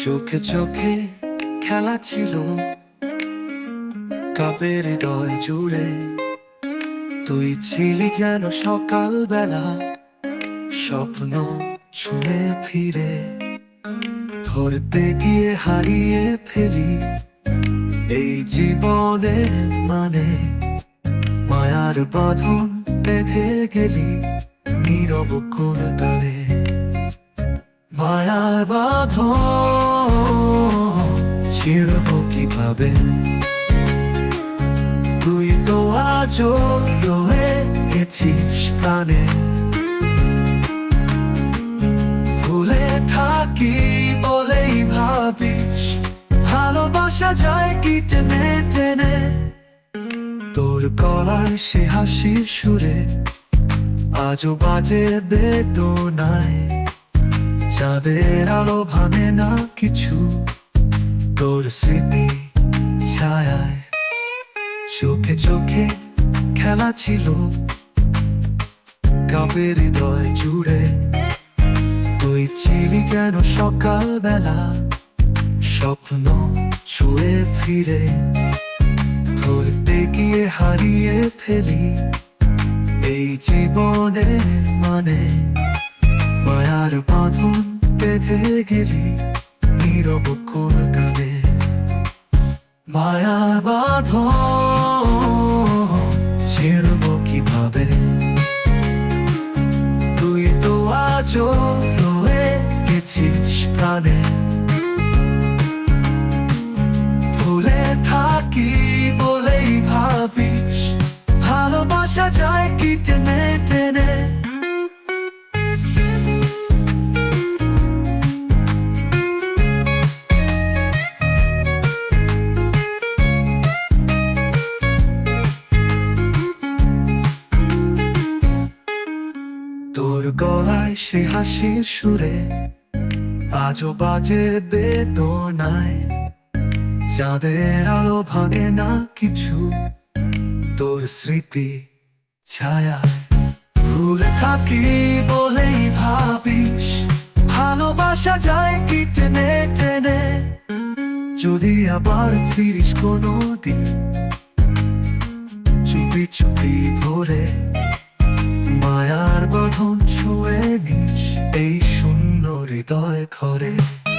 চোখে চোখে খেলা ছিল। কাপের হৃদয় জুড়ে তুই ছিলি যেন সকালবেলা স্বপ্ন ছুঁয়ে ফিরে। ধরতে গিয়ে হারিয়ে ফেলি এই জীবনে মানে মায়ার বাঁধন বেঁধে গেলি নীরব কোন গানে মায়ার বাঁধন ছিড়ব কীভাবে তুই তো আজও রয়ে গেছিস কানে। ভুলে থাকি বলেই ভাবিস, ভালোবাসা যায় কি টেনে টেনে। তোর গলার সে হাসির সুরে আজও বাজে বেদনায়। চাঁদের আলো ভাঙে না কিছু। তোর স্মৃতি ছায়ায়। চোখে চোখে খেলা ছিল। কাপের হৃদয় জুড়ে তুই ছিলি যেন সকালবেলা। স্বপ্ন ছুঁয়ে ফিরে, ধরতে গিয়ে হারিয়ে ফেলি। এই জীবনের মানে মায়ার বাঁধন বেঁধে গেলি। নীরব মায়ার বাধ ছেড়ব কীভাবে? তুই তো আজ রয়ে গেছিস প্রাণে। তোর গলায় সে হাসির সুরে আজও বাজে বেদনায়। চাঁদের আলো ভাঙে না কিছু, তোর স্মৃতি ছায়া ভুলে থাকি বলেই ভাবিস, ভালোবাসা যায় কি টেনে টেনে। যদি আবার ফিরিস কোনো দিন চুপি চুপি ভরে somebody.